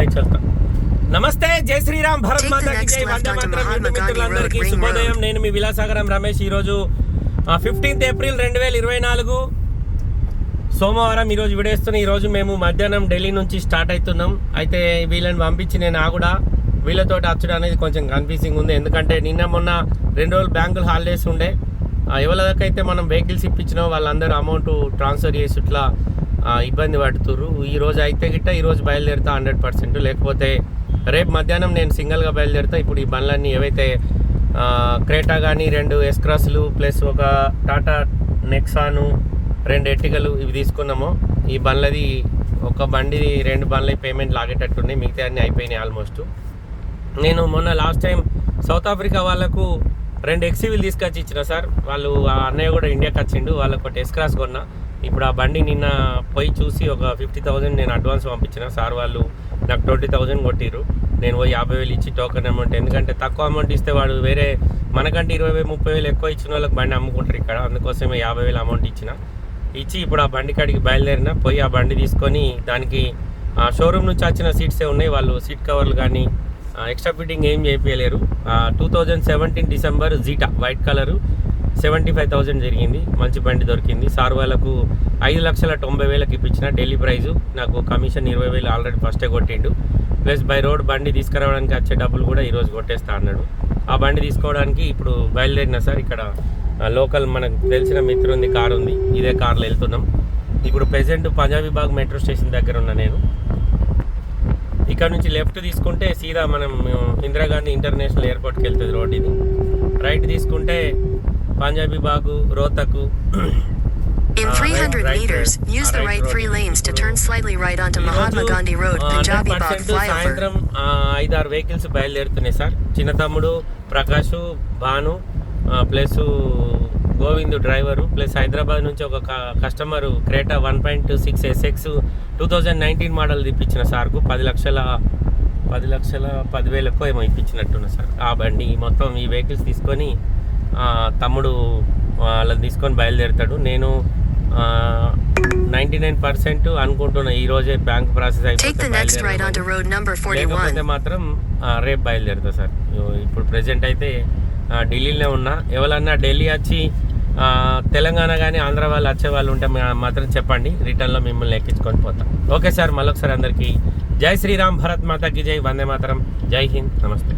Bike చల్తా నమస్తే జై శ్రీరామ్ భరత్ మాతాకి జై వందే మాతరం. మిత్రులందరికీ శుభోదయం. నేను మీ విలాసాగరం రమేష్ ఈరోజు ఫిఫ్టీన్త్ ఏప్రిల్ రెండు వేల ఇరవై నాలుగు. సోమవారం ఈరోజు విడేస్తున్న ఈరోజు మేము మధ్యాహ్నం ఢిల్లీ నుంచి స్టార్ట్ అవుతున్నాం. అయితే వీళ్ళని పంపించి నేను ఆగుడా. వీళ్ళతో వచ్చడం అనేది కొంచెం కన్ఫ్యూజింగ్ ఉంది. ఎందుకంటే నిన్న మొన్న రెండు రోజులు బ్యాంకులు హాలిడేస్ ఉండే. ఆ, ఎవరికైతే మనం వెహికల్స్ ఇప్పించినో వాళ్ళందరూ అమౌంట్ ట్రాన్స్ఫర్ చేసి ఇట్లా ఆ, ఇబ్బంది పడుతుర్రు. ఈ రోజు అయితే గిట్ట ఈ రోజు బయలుదేరుతా హండ్రెడ్ పర్సెంట్. లేకపోతే రేపు మధ్యాహ్నం నేను సింగిల్గా బయలుదేరుతా. ఇప్పుడు ఈ బండ్లన్నీ ఏవైతే క్రేటా కానీ రెండు ఎస్క్రాస్లు ప్లస్ ఒక టాటా నెక్సాను రెండు ఎట్టికలు ఇవి తీసుకున్నాము. ఈ బండ్లది ఒక బండి రెండు బండ్ల పేమెంట్ లాగేటట్టున్నాయి. మిగతా అన్నీ అయిపోయినాయి ఆల్మోస్ట్. నేను మొన్న లాస్ట్ టైం సౌత్ ఆఫ్రికా వాళ్ళకు రెండు ఎక్సీవీలు తీసుకొచ్చి ఇచ్చిన సార్. వాళ్ళు ఆ అన్నయ్య కూడా ఇండియాకి వచ్చిండు. వాళ్ళకు ఒక ఎస్క్రాస్ కొన్నా. ఇప్పుడు ఆ బండి నిన్న పోయి చూసి ఒక ఫిఫ్టీ థౌసండ్ నేను అడ్వాన్స్ పంపించిన. సార్ వాళ్ళు నాకు ట్వంటీ థౌజండ్ కొట్టిరు నేను పోయి యాభై వేలు ఇచ్చి టోకెన్ అమౌంట్ ఎందుకంటే తక్కువ అమౌంట్ ఇస్తే వాడు వేరే మనకంటే ఇరవై వేలు ముప్పై వేలు ఎక్కువ ఇచ్చిన వాళ్ళకి బండి అమ్ముకుంటారు ఇక్కడ. అందుకోసమే యాభై వేలు అమౌంట్ ఇచ్చిన. ఇచ్చి ఇప్పుడు ఆ బండి కాడికి బయలుదేరిన పోయి ఆ బండి తీసుకొని దానికి షోరూమ్ నుంచి వచ్చిన సీట్సే ఉన్నాయి. వాళ్ళు సీట్ కవర్లు కానీ ఎక్స్ట్రా ఫిట్టింగ్ ఏం చేయలేరు two thousand seventeen December Zeta white colour seventy five thousand జరిగింది మంచి బండి దొరికింది. సార్ వాళ్ళకు ఐదు లక్షల తొంభై వేలకు ఇప్పించిన ఢిల్లీ ప్రైజు. నాకు కమిషన్ ఇరవై వేలు ఆల్రెడీ ఫస్టే కొట్టిండు. ప్లస్ బై రోడ్ బండి తీసుకురావడానికి వచ్చే డబ్బులు కూడా ఈరోజు కొట్టేస్తా అన్నాడు. ఆ బండి తీసుకోవడానికి ఇప్పుడు బయలుదేరిన సార్? ఇక్కడ లోకల్ మనకు తెలిసిన మిత్రు ఉంది కారు ఉంది. ఇదే కార్లో వెళ్తున్నాం. ఇప్పుడు present Punjabi Bagh metro station దగ్గర ఉన్నా నేను. ఇక్కడ నుంచి లెఫ్ట్ తీసుకుంటే సీదా మనం ఇందిరాగాంధీ ఇంటర్నేషనల్ ఎయిర్పోర్ట్కి వెళ్తుంది రోడ్ ఇది. రైట్ తీసుకుంటే పంజాబీ బాగు రోతకు In Ah, 300 right, meters, use Ah, the right three lanes to turn slightly right onto Mahatma Gandhi Road, ఆ, Punjabi 100% Bagh flyover. సాయంత్రం ఐదారు వెహికల్స్ బయలుదేరుతున్నాయి సార్. చిన్న తమ్ముడు Prakash Bhanu plus Govind driver plus Hyderabad నుంచి ఒక customer Creta one point six SX two thousand nineteen model తెప్పించిన సార్కు పది లక్షల పది లక్షల పదివేలకు ఏమో ఇప్పించినట్టున్నా సార్. ఆ బండి మొత్తం ఈ వెహికల్స్ తీసుకొని తమ్ముడు వాళ్ళని తీసుకొని బయలుదేరుతాడు. నేను నైంటీ నైన్ పర్సెంట్ అనుకుంటున్నా ఈ రోజే బ్యాంక్ ప్రాసెస్ అయిపోతే the next right బయలుదేరదామని. onto road number లేకపోతే 41. మాత్రం రేపు బయలుదేరుతా సార్. ఇప్పుడు ప్రెసెంట్ అయితే ఢిల్లీలోనే ఉన్నా. ఎవరన్నా ఢిల్లీ వచ్చి తెలంగాణ కానీ ఆంధ్ర వాళ్ళు వచ్చే వాళ్ళు ఉంటే మాత్రం చెప్పండి. రిటర్న్లో మిమ్మల్ని ఎక్కించుకొని పోతాం. ఓకే సార్ మళ్ళొకసారి అందరికీ. జై శ్రీరామ్ భరత్ మాతాకి జై వందే మాతరం. జై హింద్ నమస్తే.